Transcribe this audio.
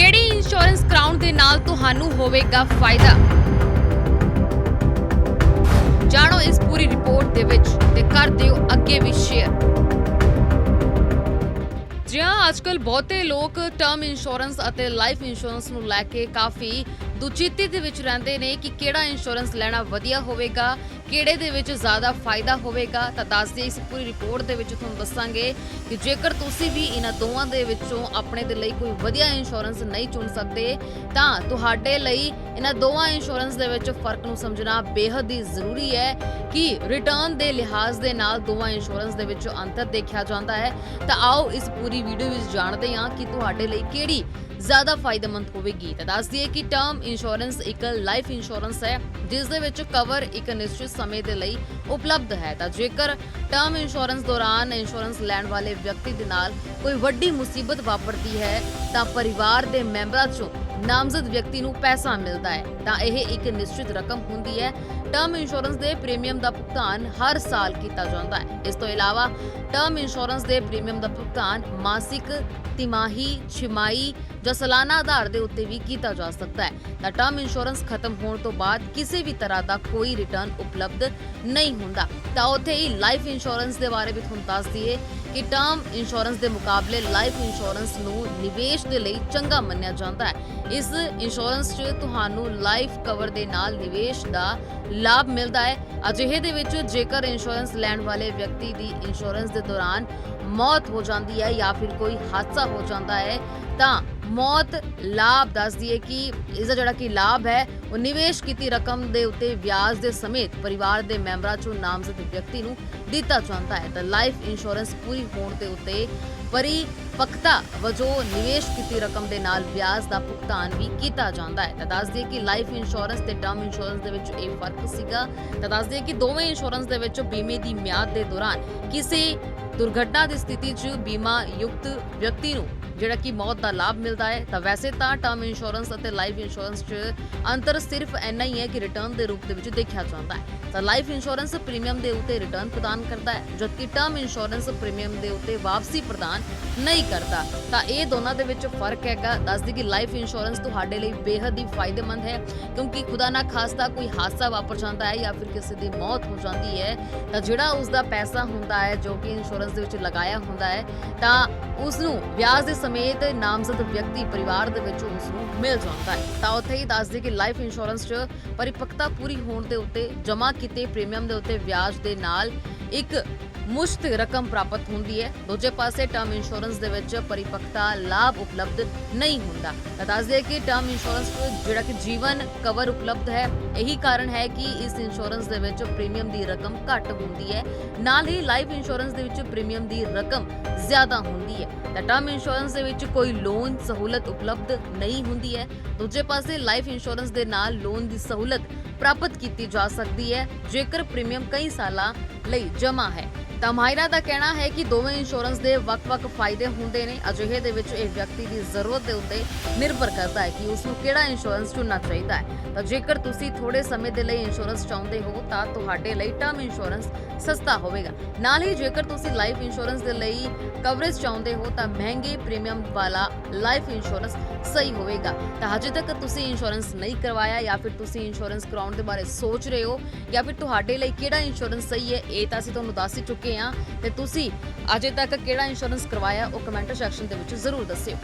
ਕਿਹੜੀ ਇੰਸ਼ੋਰੈਂਸ ਕਰਾਉਣ ਦੇ ਨਾਲ ਤੁਹਾਨੂੰ ਹੋਵੇਗਾ ਫਾਇਦਾ? ਜਾਣੋ ਇਸ ਪੂਰੀ ਰਿਪੋਰਟ ਦੇ ਵਿੱਚ ਤੇ ਕਰ ਦਿਓ ਅੱਗੇ ਵੀ ਸ਼ੇਅਰ ਜੀ ਅੱਜਕੱਲ ਬਹੁਤੇ ਲੋਕ ਟਰਮ ਇੰਸ਼ੋਰੈਂਸ ਅਤੇ ਲਾਈਫ ਇੰਸ਼ੋਰੈਂਸ ਨੂੰ ਲੈ ਕੇ ਕਾਫੀ ਦੁਚਿੱਤੀ ਦੇ ਵਿੱਚ ਰਹਿੰਦੇ ਨੇ ਕਿ ਕਿਹੜਾ ਇੰਸ਼ੋਰੈਂਸ ਲੈਣਾ ਵਧੀਆ ਹੋਵੇਗਾ ਕਿਹੜੇ ਦੇ ਵਿੱਚ ਜ਼ਿਆਦਾ ਫਾਇਦਾ ਹੋਵੇਗਾ ਤਾਂ ਦੱਸਦੇ ਇਸ ਪੂਰੀ ਰਿਪੋਰਟ ਦੇ ਵਿੱਚ ਤੁਹਾਨੂੰ ਦੱਸਾਂਗੇ ਕਿ ਜੇਕਰ ਤੁਸੀਂ ਵੀ ਇਹਨਾਂ ਦੋਵਾਂ ਦੇ ਵਿੱਚੋਂ ਆਪਣੇ ਦੇ ਲਈ ਕੋਈ ਵਧੀਆ ਇੰਸ਼ੋਰੈਂਸ ਨਹੀਂ ਚੁਣ ਸਕਦੇ, ਤਾਂ ਤੁਹਾਡੇ ਲਈ ਇਹਨਾਂ ਦੋਵਾਂ ਇੰਸ਼ੋਰੈਂਸ ਦੇ ਵਿੱਚ ਫ਼ਰਕ ਨੂੰ ਸਮਝਣਾ ਬੇहद ਹੀ ਜ਼ਰੂਰੀ ਹੈ ਕਿ ਰਿਟਰਨ ਦੇ ਲਿਹਾਜ਼ ਦੇ ਨਾਲ ਦੋਵਾਂ ਇੰਸ਼ੋਰੈਂਸ ਦੇ ਵਿੱਚ ਅੰਤਰ ਦੇਖਿਆ ਜਾਂਦਾ ਹੈ। ਤਾਂ ਆਓ ਇਸ ਪੂਰੀ ਵੀਡੀਓ ਵਿੱਚ ਜਾਣਦੇ ਹਾਂ ਕਿ ਤੁਹਾਡੇ ਲਈ ਕਿਹੜੀ ਜ਼ਿਆਦਾ ਫਾਇਦੇਮੰਦ ਹੋਵੇਗੀ। ਤਾਂ ਦੱਸ ਦਈਏ ਕਿ ਟਰਮ ਇੰਸ਼ੋਰੈਂਸ ਇੱਕ ਲਾਈਫ ਇੰਸ਼ੋਰੈਂਸ ਹੈ, ਜਿਸ ਦੇ ਵਿੱਚ ਕਵਰ ਇੱਕ ਨਿਸ਼ਚਿਤ ਸਮੇਂ ਦੇ ਲਈ ਉਪਲਬਧ ਹੈ। ਤਾਂ ਜੇਕਰ ਟਰਮ ਇੰਸ਼ੋਰੈਂਸ ਦੌਰਾਨ ਇੰਸ਼ੋਰੈਂਸ ਲੈਣ ਵਾਲੇ ਵਿਅਕਤੀ ਦੇ ਨਾਲ ਕੋਈ ਵੱਡੀ ਮੁਸੀਬਤ ਵਾਪਰਦੀ ਹੈ, ਤਾਂ ਪਰਿਵਾਰ ਦੇ ਮੈਂਬਰਾਂ ਚੋਂ ਨਾਮਜ਼ਦ ਵਿਅਕਤੀ ਨੂੰ ਪੈਸਾ ਮਿਲਦਾ ਹੈ, ਤਾਂ ਇਹ ਇੱਕ ਨਿਸ਼ਚਿਤ ਰਕਮ ਹੁੰਦੀ ਹੈ। ਟਰਮ ਇੰਸ਼ੋਰੈਂਸ ਦੇ ਪ੍ਰੀਮੀਅਮ ਦਾ ਭੁਗਤਾਨ ਹਰ ਸਾਲ ਕੀਤਾ ਜਾਂਦਾ ਹੈ। ਇਸ ਤੋਂ ਇਲਾਵਾ ਟਰਮ ਇੰਸ਼ੋਰੈਂਸ ਦੇ ਪ੍ਰੀਮੀਅਮ ਦਾ ਭੁਗਤਾਨ ਮਾਸਿਕ, ਤਿਮਾਹੀ ਛਿਮਾਈ ਜਾਂ ਸਾਲਾਨਾ ਆਧਾਰ ਦੇ ਉੱਤੇ ਵੀ ਕੀਤਾ ਜਾ ਸਕਦਾ ਹੈ। ਤਾਂ ਟਰਮ ਇੰਸ਼ੋਰੈਂਸ ਖਤਮ ਹੋਣ ਤੋਂ ਬਾਅਦ ਕਿਸੇ ਵੀ ਤਰ੍ਹਾਂ ਦਾ ਕੋਈ ਰਿਟਰਨ ਉਪਲਬਧ ਨਹੀਂ ਹੁੰਦਾ। ਤਾਂ ਉੱਥੇ ਹੀ ਲਾਈਫ ਇੰਸ਼ੋਰੈਂਸ ਦੇ ਬਾਰੇ ਵੀ ਤੁਹਾਨੂੰ ਦੱਸ ਦਈਏ ਕਿ ਟਰਮ ਇੰਸ਼ੋਰੈਂਸ ਦੇ ਮੁਕਾਬਲੇ ਲਾਈਫ ਇੰਸ਼ੋਰੈਂਸ ਨੂੰ ਨਿਵੇਸ਼ ਦੇ ਲਈ ਚੰਗਾ ਮੰਨਿਆ ਜਾਂਦਾ ਹੈ। ਇਸ ਇੰਸ਼ੋਰੈਂਸ 'ਚ ਤੁਹਾਨੂੰ ਲਾਈਫ ਕਵਰ ਦੇ ਨਾਲ ਨਿਵੇਸ਼ ਦਾ ਲਾਭ ਮਿਲਦਾ ਹੈ। ਅਜਿਹੇ ਦੇ ਵਿੱਚ ਜੇਕਰ ਇੰਸ਼ੋਰੈਂਸ ਲੈਣ ਵਾਲੇ ਵਿਅਕਤੀ ਦੀ ਇੰਸ਼ੋਰੈਂਸ ਦੇ ਦੌਰਾਨ ਮੌਤ ਹੋ ਜਾਂਦੀ ਹੈ ਜਾਂ ਫਿਰ ਕੋਈ ਹਾਦਸਾ ਹੋ ਜਾਂਦਾ ਹੈ, ਤਾਂ ਮੌਤ ਲਾਭ ਦੱਸਦੀ ਹੈ ਕਿ ਇਸ ਦਾ ਜਿਹੜਾ ਕਿ ਲਾਭ ਹੈ, ਉਹ ਨਿਵੇਸ਼ ਕੀਤੀ ਰਕਮ ਦੇ ਉੱਤੇ ਵਿਆਜ ਦੇ ਸਮੇਤ ਪਰਿਵਾਰ ਦੇ ਮੈਂਬਰਾਂ ਚੋਂ ਨਾਮਜ਼ਦ ਵਿਅਕਤੀ ਨੂੰ ਦਿੱਤਾ ਜਾਂਦਾ ਹੈ। ਤਾਂ ਲਾਈਫ ਇੰਸ਼ੋਰੈਂਸ ਪੂਰੀ ਹੋਣ ਦੇ ਉੱਤੇ ਪਰਿਪਕਤਾ ਵਜੋਂ ਨਿਵੇਸ਼ ਕੀਤੀ ਰਕਮ ਦੇ ਨਾਲ ਵਿਆਜ ਦਾ ਭੁਗਤਾਨ ਵੀ ਕੀਤਾ ਜਾਂਦਾ ਹੈ। ਤਾਂ ਦੱਸ ਦਈਏ ਕਿ ਲਾਈਫ ਇੰਸ਼ੋਰੈਂਸ ਤੇ ਟਰਮ ਇੰਸ਼ੋਰੈਂਸ ਦੇ ਵਿੱਚ ਇਹ ਫ਼ਰਕ ਸੀਗਾ। ਤਾਂ ਦੱਸ ਦਈਏ ਕਿ ਦੋਵੇਂ ਇੰਸ਼ੋਰੈਂਸ ਦੇ ਵਿੱਚ ਬੀਮੇ ਦੀ ਮਿਆਦ ਦੇ ਦੌਰਾਨ ਕਿਸੇ ਦੁਰਘਟਨਾ ਦੀ ਸਥਿਤੀ 'ਚ ਬੀਮਾ ਯੁਕਤ ਵਿਅਕਤੀ ਨੂੰ ਜਿਹੜਾ ਕਿ ਮੌਤ ਦਾ ਲਾਭ ਮਿਲਦਾ ਹੈ, ਤਾਂ ਵੈਸੇ ਤਾਂ ਟਰਮ ਇੰਸ਼ੋਰੈਂਸ ਅਤੇ ਲਾਈਫ ਇੰਸ਼ੋਰੈਂਸ 'ਚ ਅੰਤਰ ਸਿਰਫ ਇੰਨਾ ਹੀ ਹੈ ਕਿ ਰਿਟਰਨ ਦੇ ਰੂਪ ਦੇ ਵਿੱਚ ਦੇਖਿਆ ਜਾਂਦਾ ਹੈ। ਤਾਂ ਲਾਈਫ ਇੰਸ਼ੋਰੈਂਸ ਪ੍ਰੀਮੀਅਮ ਦੇ ਉੱਤੇ ਰਿਟਰਨ ਪ੍ਰਦਾਨ ਕਰਦਾ ਹੈ, ਜਦਕਿ ਟਰਮ ਇੰਸ਼ੋਰੈਂਸ ਪ੍ਰੀਮੀਅਮ ਦੇ ਉੱਤੇ ਵਾਪਸੀ ਪ੍ਰਦਾਨ ਨਹੀਂ ਕਰਦਾ। ਤਾਂ ਇਹ ਦੋਨਾਂ ਦੇ ਵਿੱਚ ਫ਼ਰਕ ਹੈਗਾ। ਦੱਸਦੀ ਕਿ ਲਾਈਫ ਇੰਸ਼ੋਰੈਂਸ ਤੁਹਾਡੇ ਲਈ ਬੇहद ਹੀ ਫਾਇਦੇਮੰਦ ਹੈ, ਕਿਉਂਕਿ ਖੁਦਾ ਨਾ ਖਾਸਤਾ ਕੋਈ ਹਾਦਸਾ ਵਾਪਰ ਜਾਂਦਾ ਹੈ ਜਾਂ ਫਿਰ ਕਿਸੇ ਦੀ ਮੌਤ ਹੋ ਜਾਂਦੀ ਹੈ। ਤਾਂ ਜਿਹੜਾ ਉਸ ਦਾ ਪੈਸਾ ਹੁੰਦਾ ਹੈ, ਜੋ ਕਿ ਇੰਸ਼ੋਰੈਂਸ ਦੇ ਵਿੱਚ ਲਗਾਇਆ ਹੁੰਦਾ ਹੈ, ਤਾਂ ਉਸ ਨੂੰ ਵਿਆਜ ਦੇ ਸਮੇਤ ਨਾਮਜ਼ਦ ਵਿਅਕਤੀ ਪਰਿਵਾਰ ਦੇ ਵਿੱਚ ਉਸ ਨੂੰ ਮਿਲ ਜਾਂਦਾ ਹੈ। ਤਾਂ ਉੱਥੇ ਹੀ ਦੱਸਦੇ ਕਿ ਲਾਈਫ ਇੰਸ਼ੋਰੈਂਸ 'ਚ ਪਰਿਪੱਕਤਾ ਪੂਰੀ ਹੋਣ ਦੇ ਉੱਤੇ, ਜਮ੍ਹਾਂ ਕੀਤੇ ਪ੍ਰੀਮੀਅਮ ਦੇ ਉੱਤੇ ਵਿਆਜ ਦੇ ਨਾਲ ਇੱਕ ਮੁਸ਼ਤ ਰਕਮ ਪ੍ਰਾਪਤ ਹੁੰਦੀ ਹੈ। ਦੂਜੇ ਪਾਸੇ ਟਰਮ ਇੰਸ਼ੋਰੈਂਸ ਦੇ ਵਿੱਚ ਪਰਿਪੱਕਤਾ ਲਾਭ ਉਪਲਬਧ ਨਹੀਂ ਹੁੰਦਾ। ਤਾਂ ਦੱਸਦੇ ਕਿ ਟਰਮ ਇੰਸ਼ੋਰੈਂਸ ਜਿਹੜਾ ਕਿ ਜੀਵਨ ਕਵਰ ਉਪਲਬਧ ਹੈ, ਇਹੀ ਕਾਰਨ ਹੈ ਕਿ ਇਸ ਇੰਸ਼ੋਰੈਂਸ ਦੇ ਵਿੱਚ ਪ੍ਰੀਮੀਅਮ ਦੀ ਰਕਮ ਘੱਟ ਹੁੰਦੀ ਹੈ। ਨਾਲ ਹੀ ਲਾਈਫ ਇੰਸ਼ੋਰੈਂਸ ਦੇ ਵਿੱਚ ਪ੍ਰੀਮੀਅਮ ਦੀ ਰਕਮ ਜ਼ਿਆਦਾ ਹੁੰਦੀ ਹੈ। ਤਾਂ ਟਰਮ ਇੰਸ਼ੋਰੈਂਸ ਦੇ ਵਿੱਚ ਕੋਈ ਲੋਨ ਸਹੂਲਤ ਉਪਲਬਧ ਨਹੀਂ ਹੁੰਦੀ ਹੈ। ਦੂਜੇ ਪਾਸੇ ਲਾਈਫ ਇੰਸ਼ੋਰੈਂਸ ਦੇ ਨਾਲ ਲੋਨ ਦੀ ਸਹੂਲਤ ਪ੍ਰਾਪਤ ਕੀਤੀ ਜਾ ਸਕਦੀ ਹੈ, ਜੇਕਰ ਪ੍ਰੀਮੀਅਮ ਕਈ ਸਾਲਾਂ ਲਈ ਜਮ੍ਹਾਂ ਹੈ। ਤਾਂ ਮਾਹਿਰਾਂ ਦਾ ਕਹਿਣਾ ਹੈ ਕਿ ਦੋਵੇਂ ਇੰਸ਼ੋਰੈਂਸ ਦੇ ਵੱਖ-ਵੱਖ ਫਾਇਦੇ ਹੁੰਦੇ ਨੇ। ਅਜਿਹੇ ਦੇ ਵਿੱਚ ਇਹ ਵਿਅਕਤੀ ਦੀ ਜ਼ਰੂਰਤ ਦੇ ਉੱਤੇ ਨਿਰਭਰ ਕਰਦਾ ਹੈ ਕਿ ਉਸ ਨੂੰ ਕਿਹੜਾ ਇੰਸ਼ੋਰੈਂਸ ਚੁਣਨਾ ਚਾਹੀਦਾ ਹੈ। ਤਾਂ ਜੇਕਰ ਤੁਸੀਂ ਥੋੜੇ ਸਮੇਂ ਦੇ ਲਈ ਇੰਸ਼ੋਰੈਂਸ ਚਾਹੁੰਦੇ ਹੋ, ਤਾਂ ਤੁਹਾਡੇ ਲਈ ਟਰਮ ਇੰਸ਼ੋਰੈਂਸ ਸਸਤਾ ਹੋਵੇਗਾ। ਨਾਲ ਹੀ ਜੇਕਰ ਤੁਸੀਂ ਲਾਈਫ ਇੰਸ਼ੋਰੈਂਸ ਦੇ ਲਈ ਕਵਰੇਜ ਚਾਹੁੰਦੇ ਹੋ, ਤਾਂ ਮਹਿੰਗੇ ਪ੍ਰੀਮੀਅਮ ਵਾਲਾ ਲਾਈਫ ਇੰਸ਼ੋਰੈਂਸ ਸਹੀ ਹੋਵੇਗਾ। ਤਾਂ ਹਜੇ ਤੱਕ ਤੁਸੀਂ ਇੰਸ਼ੋਰੈਂਸ ਨਹੀਂ ਕਰਵਾਇਆ ਜਾਂ ਫਿਰ ਤੁਸੀਂ ਇੰਸ਼ੋਰੈਂਸ ਕਰਾਉਣ ਦੇ ਬਾਰੇ ਸੋਚ ਰਹੇ ਹੋ ਜਾਂ ਫਿਰ ਤੁਹਾਡੇ ਲਈ ਕਿਹੜਾ ਇੰਸ਼ੋਰੈਂਸ ਸਹੀ ਹੈ, ਇਹ ਤਾਂ ਅਸੀਂ ਤੁਹਾਨੂੰ ਦੱਸ ਹੀ ਚੁੱਕੇ ਹਾਂ ਤੇ ਤੁਸੀਂ ਅਜੇ ਤੱਕ ਕਿਹੜਾ ਇੰਸ਼ੋਰੈਂਸ ਕਰਵਾਇਆ, ਉਹ ਕਮੈਂਟ ਸੈਕਸ਼ਨ ਦੇ ਵਿੱਚ ਜ਼ਰੂਰ ਦੱਸਿਓ।